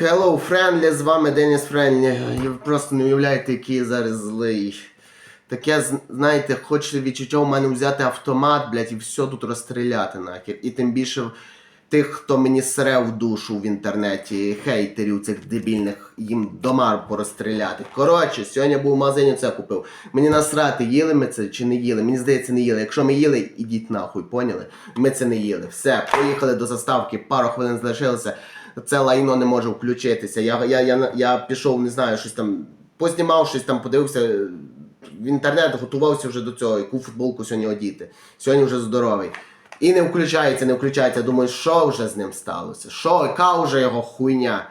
Hello, Friendly, з вами Деніс Френлі. Ви просто не уявляєте, який я зараз злий. Таке, знаєте, хочеться відчуття у мене взяти автомат, блядь, і все тут розстріляти нахер. І тим більше тих, хто мені сре в душу в інтернеті, хейтерів цих дебільних, їм домар порозстріляти. Коротше, сьогодні був в магазині це купив. Мені насрати, їли ми це чи не їли. Мені здається, не їли. Якщо ми їли, ідіть нахуй, поняли? Ми це не їли. Все, поїхали до заставки, пару хвилин залишилося. Це лайно не може включитися. Я, я, я, я пішов, не знаю, щось там познімав, щось там подивився в інтернет, готувався вже до цього, яку футболку сьогодні одіти. Сьогодні вже здоровий. І не включається, не включається. Думаю, що вже з ним сталося? Що, яка вже його хуйня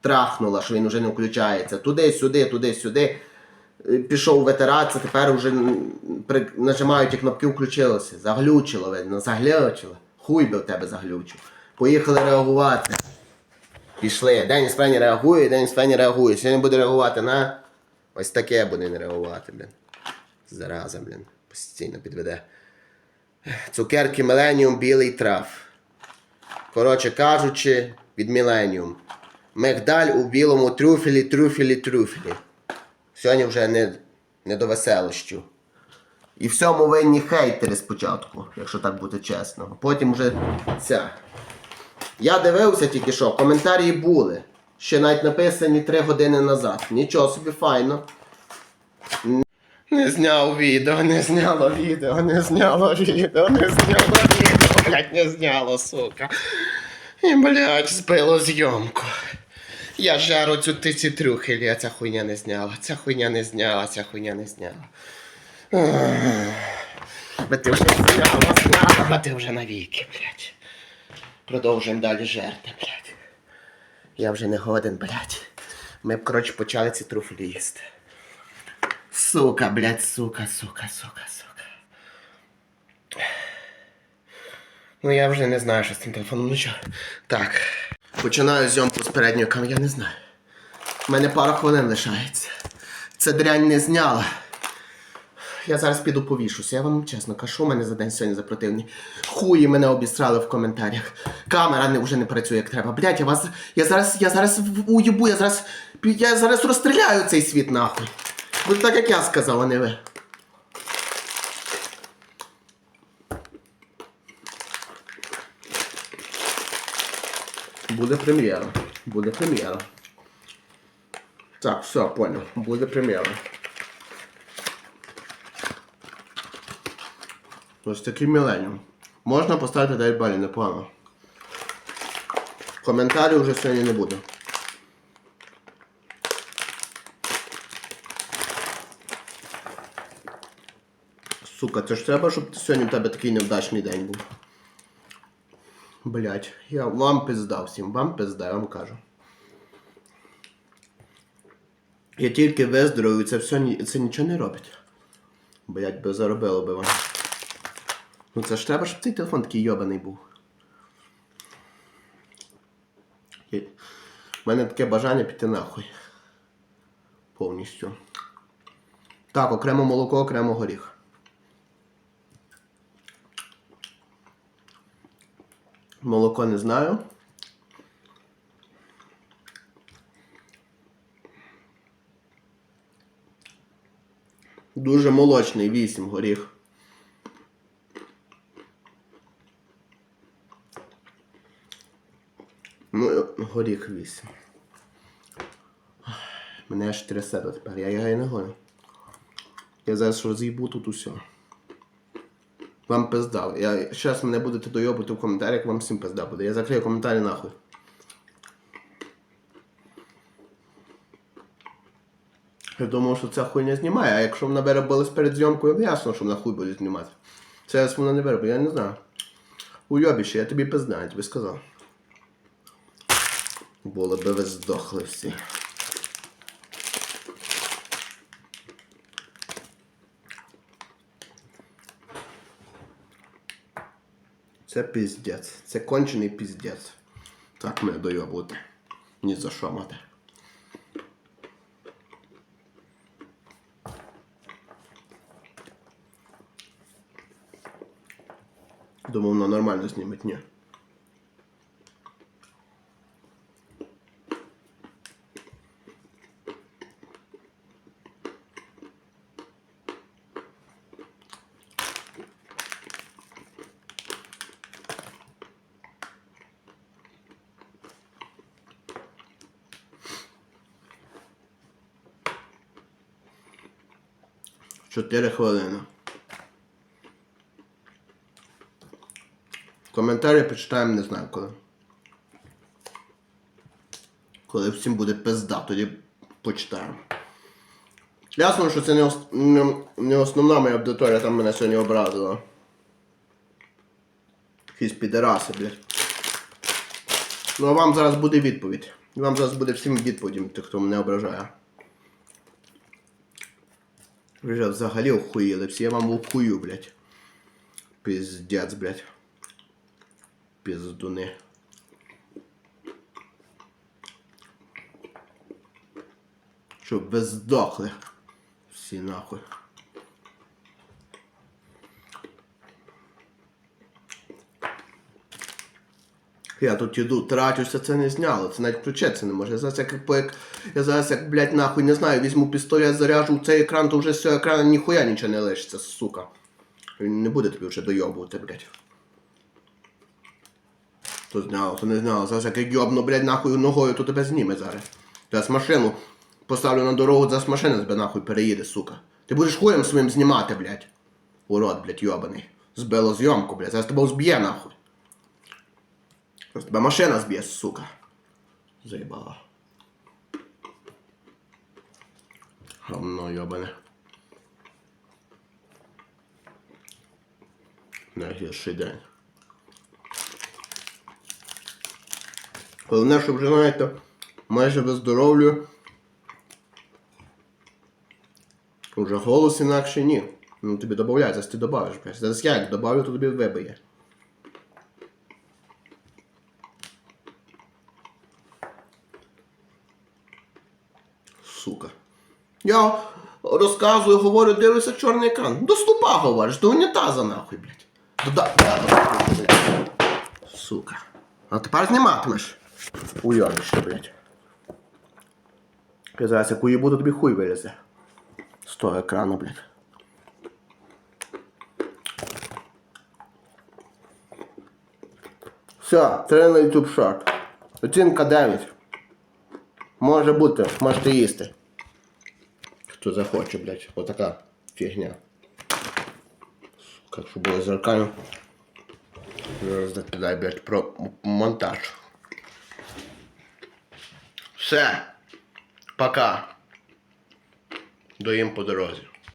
трахнула, що він вже не включається? Туди-сюди, туди-сюди. Е, Пішов витиратися, тепер вже при... нажимаю ті кнопки, включилося. Заглючило, видно, заглючило. Хуй би в тебе заглючив. Поїхали реагувати. Пішли. Деніс Фені реагує, Деніс Фені реагує. Сьогодні буде реагувати на. Ось таке буде не реагувати, блін. Зараза, блін. Постійно підведе. Цукерки Меленіум білий трав. Коротше кажучи, від Міленіум. Мигдаль у білому трюфелі, трюфелі, трюфелі. Сьогодні вже не, не до веселощів. І всьому винні хейтери спочатку, якщо так бути чесно. Потім вже ця. Я дивився тільки що, коментарі були. Ще навіть написані 3 години назад. Нічого собі файно. Не зняв відео, не зняло відео, не зняло відео, не зняло відео, блядь, не зняло, сука. І, блядь, збило зйомку. Я жару цю тиці трюхелі, а ця хуйня не зняла. Ця хуйня не зняла, ця хуйня не зняла. Бо ти вже зняла, зняла, бо ти вже навіки, блядь. Продовжуємо далі жерти, блядь. Я вже не годен, блядь. Ми б, коротше, почали ці труфлі їсти. Сука, блядь, сука, сука, сука, сука. Ну я вже не знаю, що з цим телефоном. Ну що. Так. Починаю зйомку з передньої камери, я не знаю. У мене пара хвилин лишається. Це дрянь не зняла. Я зараз піду повішуся, я вам чесно кажу, у мене за день сьогодні запротивні. Хуї мене обістрали в коментарях. Камера не, вже не працює як треба. Блять, я вас. Я зараз. Я зараз уїбу, я зараз. Я зараз розстріляю цей світ нахуй. Буде так, як я сказав, а не ви. Буде прем'єра. Буде прем'єра. Так, все, понял. Буде прем'єра. Ось такий міленіум. Можна поставити 9 балів, непогано. Коментарів вже сьогодні не буде. Сука, це ж треба, щоб сьогодні в тебе такий невдачний день був. Блять, я вам пизда всім, вам пизда, я вам кажу. Я тільки виздоровію, це все це нічого не робить. Блять, би заробило би вам. Ну це ж треба, щоб цей телефон такий йобаний був. У мене таке бажання піти нахуй. Повністю. Так, окремо молоко, окремо горіх. Молоко не знаю. Дуже молочний 8 горіх. Ну, горіх 8. Мене аж трясе тепер, я його і не гоню. Я зараз роз'їбу тут усе. Вам пизда. Я зараз мене будете дойобати в коментарях, вам всім пизда буде. Я закрию коментарі нахуй. Я думав, що ця хуйня знімає, а якщо вона бере болес перед зйомкою, ясно, що вона хуй буде знімати. Зараз вона не бере, бо я не знаю. Уйобіще, я тобі пизда, я тобі сказав. Були би ви здохли всі. Це піздець. Це кончений піздець. Так мене дойобувати. Ні за що мати. Думав, воно нормально зніметь, ні. 4 хвилини. Коментарі почитаємо не знаю коли. Коли всім буде пизда, тоді почитаємо. Ясно, що це не, ос- не, не основна моя аудиторія, там мене сьогодні образила. Якісь підараси, блядь. Ну а вам зараз буде відповідь. Вам зараз буде всім відповідь, тих, хто мене ображає. Ви вже взагалі охуїли, всі я вам охую, блядь. Пиздец, блядь. Пиздуни. Щоб ви здохли. Всі нахуй. Я тут іду, трачуся, це не зняло, це навіть включитися не може. Я зараз як, як, я зараз як, блядь, нахуй не знаю, візьму пістолет, заряжу в цей екран, то вже з цього екрану ніхуя нічого не лишиться, сука. Він не буде тобі вже дойобувати, блядь. То зняло, то не зняло. Зараз як йобну, блядь, нахуй ногою, то тебе зніме зараз. Зараз машину поставлю на дорогу, зараз машина тебе нахуй переїде, сука. Ти будеш хуєм своїм знімати, блядь. Урод, блядь, йобаний. Збило зйомку, блядь. Зараз тебе зб'є нахуй. Зараз тебе машина зб'є, сука. Заїбала. Говно йобане. Найгірший день. Головне, що вже знаєте, майже виздоровлюю. Уже голос інакше ні. Ну тобі додається, ти блядь. Зараз я як добавлю, то тобі вибиє. Сука. Я розказую, говорю, дивлюся чорний екран. До ступа говориш, до унітаза нахуй, блядь. Дода... Сука. А тепер зніматимеш. Уйобище, блядь. Я зараз як уїбу, то тобі хуй вилізе. З того екрану, блядь. Все, три на YouTube Short. Оцінка 9. Може бути, можете їсти. Хто захоче, блядь. Отака фігня. Сука, що було зеркально. Зараз закидай, блядь, про монтаж. Все. Пока. Доїм по дорозі.